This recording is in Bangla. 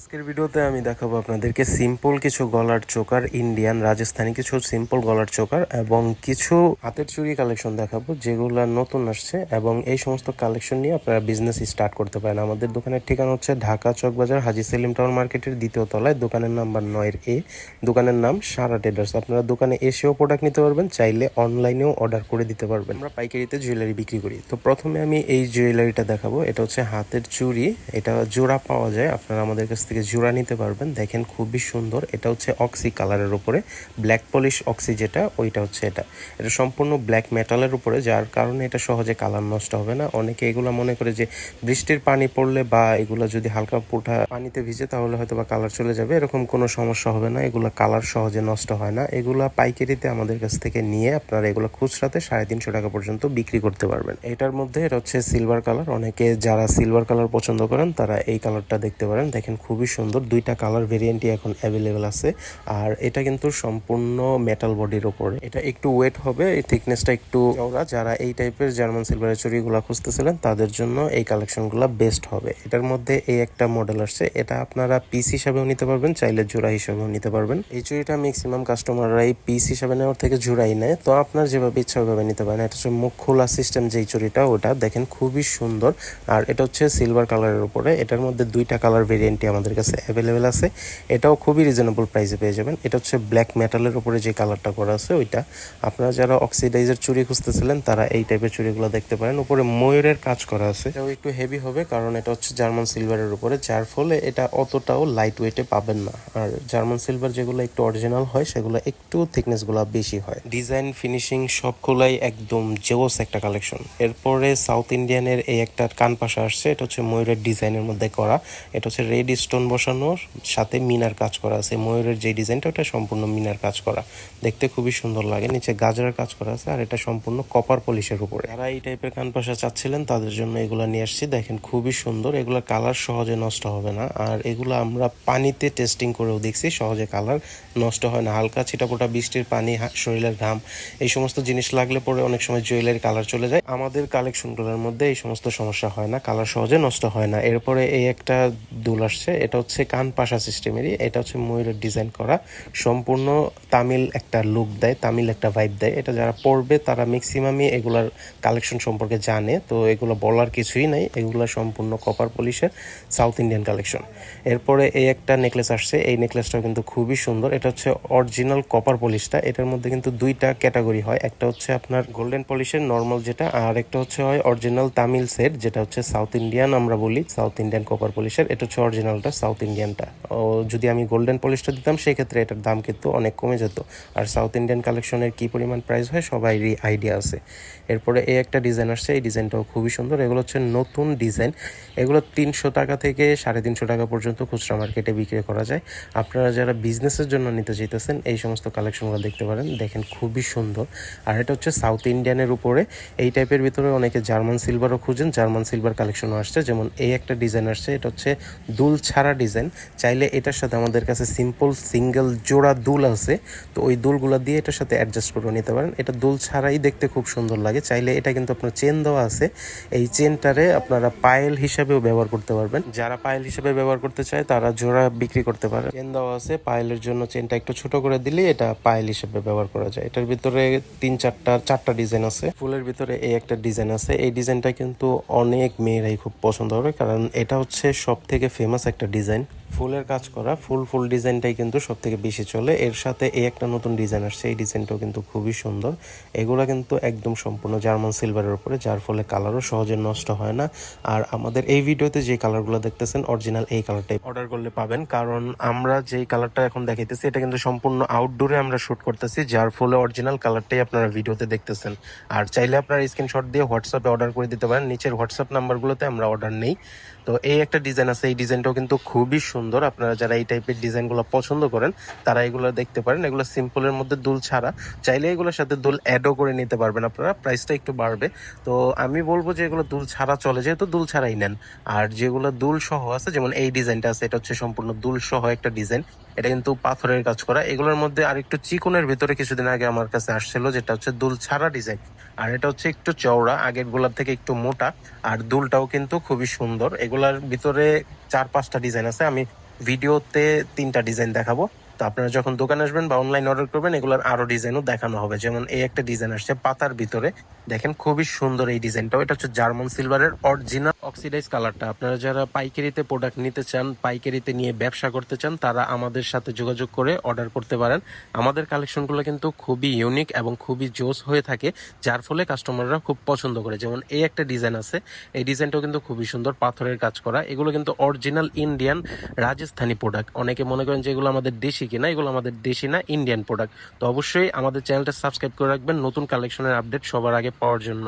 আজকের ভিডিওতে আমি দেখাবো আপনাদেরকে সিম্পল কিছু গলার চোকার ইন্ডিয়ান রাজস্থানি কিছু সিম্পল গলার চোকার এবং কিছু হাতের চুরি কালেকশন দেখাবো যেগুলো নতুন আসছে এবং এই সমস্ত কালেকশন নিয়ে আপনারা বিজনেস স্টার্ট করতে পারেন। আমাদের দোকানের ঠিকানা হচ্ছে ঢাকা চকবাজার, হাজি সেলিম টাউন মার্কেটের দ্বিতীয় তলায়, দোকানের নাম্বার নয়ের এ দোকানের নাম সারা ট্রেডার্স আপনারা দোকানে এসেও প্রোডাক্ট নিতে পারবেন, চাইলে অনলাইনেও অর্ডার করে দিতে পারবেন। আমরা পাইকারিতে জুয়েলারি বিক্রি করি। তো প্রথমে আমি এই জুয়েলারিটা দেখাবো। এটা হচ্ছে হাতের চুড়ি। এটা জোড়া পাওয়া যায়। আপনারা আমাদের কাছ থেকে জোড়া নিতে পারবেন। দেখেন খুবই সুন্দর। এটা হচ্ছে অক্সি কালারের উপরে। ব্ল্যাক পলিশ অক্সি যেটা, ওইটা হচ্ছে এটা। এটা সম্পূর্ণ ব্ল্যাক মেটালের উপরে, যার কারণে এটা সহজে কালার নষ্ট হবে না। অনেকে এগুলো মনে করে যে বৃষ্টির পানি পড়লে বা এগুলো যদি হালকা পোঠা পানিতে ভিজে তাহলে হয়তো বা কালার চলে যাবে। এরকম কোনো সমস্যা হবে না। এগুলো কালার সহজে নষ্ট হয় না। এগুলা পাইকারিতে আমাদের কাছ থেকে নিয়ে আপনারা এগুলো খুচরাতে সাড়ে তিনশো টাকা পর্যন্ত বিক্রি করতে পারবেন। এটার মধ্যে এটা হচ্ছে সিলভার কালার। অনেকে যারা সিলভার কালার পছন্দ করেন, তারা এই কালারটা দেখতে পারেন। দেখেন খুবই সুন্দর। দুইটা কালার ভেরিয়েন্টই এখন অ্যাভেলেবেল আছে। আর এটা কিন্তু সম্পূর্ণ মেটাল বডির ওপরে এটা একটু ওয়েট হবে, এই থিকনেসটা একটু চওড়া। যারা এই টাইপের জার্মান সিলভারের চুরিগুলো খুঁজতেছিলেন, তাদের জন্য এই কালেকশনগুলো বেস্ট হবে। এটার মধ্যে এই একটা মডেল আসছে। এটা আপনারা পিস হিসাবেও নিতে পারবেন, চাইলে জোড়া হিসাবেও নিতে পারবেন। এই চুরিটা ম্যাক্সিমাম কাস্টমাররা এই পিস হিসাবে নেওয়ার থেকে জোড়াই নেয়। তো আপনার যেভাবে ইচ্ছা ওইভাবে নিতে পারেন। এটা হচ্ছে মুখ খোলা সিস্টেম যেই চুরিটা ওটা দেখেন খুবই সুন্দর। আর এটা হচ্ছে সিলভার কালারের উপরে। এটার মধ্যে দুইটা কালার ভেরিয়েন্টই আমাদের কাছে অ্যাভেলেবেল আছে। এটাও খুবই রিজনেবল প্রাইসে পেয়ে যাবেন। এটা হচ্ছে ব্ল্যাক মেটালের উপরে যে কালারটা করা আছে ওইটা। আপনারা যারা অক্সিডাইজার চুরি খুঁজতেছিলেন, তারা এই টাইপের চুরিগুলো দেখতে পারেন। উপরে ময়ূরের কাজ করা আছে। এটাও একটু হেভি হবে, কারণ এটা হচ্ছে জার্মান সিলভারের উপরে, যার ফলে এটা অতটাও লাইট ওয়েটে পাবেন না। আর জার্মান সিলভার যেগুলো একটু অরিজিনাল হয়, সেগুলো একটু থিকনেসগুলো বেশি হয়। ডিজাইন ফিনিশিং সবগুলাই একদম জেওস একটা কালেকশন এরপরে সাউথ ইন্ডিয়ানের এই একটা কান পাশা আসছে, এটা হচ্ছে ময়ূরের ডিজাইনের মধ্যে করা। এটা হচ্ছে রেড স্টোন বসানোর সাথে মিনার কাজ করা আছে। ময়ূরের যে ডিজাইনটা ওটা সম্পূর্ণ মিনার কাজ করা। দেখতে খুবই সুন্দর লাগে। নিচে গাজরের কাজ করা আছে, আর এটা সম্পূর্ণ কপার পলিশের উপরে। যারা এই টাইপের কান পাশা চাচ্ছিলেন, তাদের জন্য এগুলো নিয়ে আসছি। দেখেন, খুবই সুন্দর। এগুলোর কালার সহজে নষ্ট হবে না। আর এগুলো আমরা পানিতে টেস্টিং করেও দেখছি, সহজে কালার নষ্ট হয় না। হালকা ছিটাপোটা বৃষ্টির পানি শরীরের ঘাম, এই সমস্ত জিনিস লাগলে পরে অনেক সময় জুয়েলারি কালার চলে যায়। আমাদের কালেকশনগুলোর মধ্যে এই সমস্ত সমস্যা হয় না। কালার সহজে নষ্ট হয় না। এরপরে এই একটা দুল আসছে। এটা হচ্ছে কান পাশা সিস্টেমেরই। এটা হচ্ছে ময়ূরের ডিজাইন করা। সম্পূর্ণ তামিল একটা লুক দেয়, তামিল একটা ভাইব দেয়। এটা যারা পড়বে তারা ম্যাক্সিমামই এগুলার কালেকশন সম্পর্কে জানে। তো এগুলো বলার কিছুই নাই। এগুলো সম্পূর্ণ কপার পলিশের সাউথ ইন্ডিয়ান কালেকশন এরপরে এই একটা নেকলেস আসছে। এই নেকলেসটাও কিন্তু খুবই সুন্দর। এটা হচ্ছে অরিজিনাল কপার পলিশটা এটার মধ্যে কিন্তু দুইটা ক্যাটাগরি হয়। একটা হচ্ছে আপনার গোল্ডেন পলিশের নর্মাল যেটা, আর একটা হচ্ছে হয় অরিজিনাল তামিল সেট যেটা হচ্ছে সাউথ ইন্ডিয়ান আমরা বলি সাউথ ইন্ডিয়ান কপার পলিশের এটা হচ্ছে অরিজিনালটা সাউথ ইন্ডিয়ানটা ও, যদি আমি গোল্ডেন পলিশটা দিতাম, সেক্ষেত্রে এটার দাম কিন্তু অনেক কমে যেত। আর সাউথ ইন্ডিয়ান কালেকশনের কি পরিমাণ প্রাইস হয় সবারই আইডিয়া আছে। এরপরে এই একটা ডিজাইন আসছে, এই ডিজাইনটাও খুবই সুন্দর। এগুলো হচ্ছে নতুন ডিজাইন এগুলো তিনশো টাকা থেকে সাড়ে তিনশো টাকা পর্যন্ত খুচরা মার্কেটে বিক্রি করা যায়। আপনারা যারা বিজনেসের জন্য নিতে চাইতেছেন, এই সমস্ত কালেকশনগুলো দেখতে পারেন। দেখেন, খুবই সুন্দর। আর এটা হচ্ছে সাউথ ইন্ডিয়ানের উপরে। এই টাইপের ভিতরে অনেকে জার্মান সিলভারও খুঁজেন। জার্মান সিলভার কালেকশনও আসছে। যেমন এই একটা ডিজাইন আসছে, এটা হচ্ছে দুল ছাড়া ডিজাইন। চাইলে এটার সাথে আমাদের কাছে সিম্পল সিঙ্গেল জোড়া দুল আছে। তো ওই দুলগুলো দিয়ে এটার সাথে অ্যাডজাস্ট করে নিতে পারেন। এটা দুল ছাড়াই দেখতে খুব সুন্দর লাগে। চাইলে এটা কিন্তু আপনার চেন দেওয়া আছে। এই চেনটারে আপনারা পায়েল হিসাবেও ব্যবহার করতে পারবেন। যারা পায়েল হিসেবে ব্যবহার করতে চায়, তারা জোড়া বিক্রি করতে পারে। চেন দেওয়া আছে। পায়েলের জন্য চেনটা একটু ছোট করে দিলে এটা পায়েল হিসেবে ব্যবহার করা যায়। এটার ভিতরে তিন চারটা চারটা ডিজাইন আছে। ফুলের ভিতরে এই একটা ডিজাইন আছে। এই ডিজাইনটা কিন্তু অনেক মেয়েরাই খুব পছন্দ হবে কারণ এটা হচ্ছে সব থেকে ফেমাস একটা ডিজাইন ফুলের কাজ করা, ফুল ফুল ডিজাইনটাই কিন্তু সব থেকে বেশি চলে। এর সাথে এই একটা নতুন ডিজাইন আসছে, এই ডিজাইনটাও কিন্তু খুবই সুন্দর। এগুলো কিন্তু একদম সম্পূর্ণ জার্মান সিলভারের উপরে, যার ফলে কালারও সহজে নষ্ট হয় না। আর আমাদের এই ভিডিওতে যে কালারগুলো দেখতেছেন, অরিজিনাল এই কালারটাই অর্ডার করলে পাবেন। কারণ আমরা যেই কালারটা এখন দেখাইতেছি, এটা কিন্তু সম্পূর্ণ আউটডোরে আমরা শুট করতেছি, যার ফলে অরিজিনাল কালারটাই আপনারা ভিডিওতে দেখতেছেন। আর চাইলে আপনারা স্ক্রিনশট দিয়ে হোয়াটসঅ্যাপে অর্ডার করে দিতে পারেন। নিচের হোয়াটসঅ্যাপ নাম্বারগুলোতে আমরা অর্ডার নেই। তো এই একটা ডিজাইন আছে, এই ডিজাইনটাও কিন্তু খুবই সুন্দর। আপনারা যারা এই টাইপের ডিজাইনগুলো পছন্দ করেন, তারা এগুলো দেখতে পারেন। এগুলো সিম্পলের মধ্যে দুল ছাড়া। চাইলে এগুলোর সাথে দুল অ্যাডও করে নিতে পারবেন আপনারা। প্রাইসটা একটু বাড়বে। তো আমি বলব যে এগুলো দুল ছাড়া চলে, যেহেতু দুল ছাড়াই নেন। আর যেগুলো দুল সহ আছে, যেমন এই ডিজাইনটা আছে, এটা হচ্ছে সম্পূর্ণ দুল সহ একটা ডিজাইন। এটা কিন্তু পাথরের কাজ করা। এগুলোর মধ্যে আর একটু চিকনের ভিতরে কিছুদিন আগে আমার কাছে আসছিল, যেটা হচ্ছে দুল ছাড়া ডিজাইন। আর এটা হচ্ছে একটু চওড়া আগের গোলাপ থেকে একটু মোটা, আর দুলটাও কিন্তু খুবই সুন্দর। এগুলার ভিতরে চার পাঁচটা ডিজাইন আছে, আমি ভিডিওতে তিনটা ডিজাইন দেখাবো। তো আপনারা যখন দোকানে আসবেন বা অনলাইন অর্ডার করবেন, এগুলোর আরও ডিজাইনও দেখানো হবে। যেমন এই একটা ডিজাইন আসছে পাতার ভিতরে। দেখেন খুবই সুন্দর এই ডিজাইনটাও এটা হচ্ছে জার্মান সিলভারের অরিজিনাল অক্সিডাইজ কালারটা আপনারা যারা পাইকারিতে প্রোডাক্ট নিতে চান, পাইকারিতে নিয়ে ব্যবসা করতে চান, তারা আমাদের সাথে যোগাযোগ করে অর্ডার করতে পারেন। আমাদের কালেকশনগুলো কিন্তু খুবই ইউনিক এবং খুবই জোস হয়ে থাকে, যার ফলে কাস্টমাররা খুব পছন্দ করে। যেমন এই একটা ডিজাইন আছে। এই ডিজাইনটাও কিন্তু খুবই সুন্দর, পাথরের কাজ করা। এগুলো কিন্তু অরিজিনাল ইন্ডিয়ান রাজস্থানী প্রোডাক্ট অনেকে মনে করেন যে এগুলো আমাদের দেশি কিনা, এগুলো আমাদের দেশি না ইন্ডিয়ান প্রোডাক্ট তো অবশ্যই আমাদের চ্যানেলটা সাবস্ক্রাইব করে রাখবেন, নতুন কালেকশনের আপডেট সবার আগে পাওয়ার জন্য।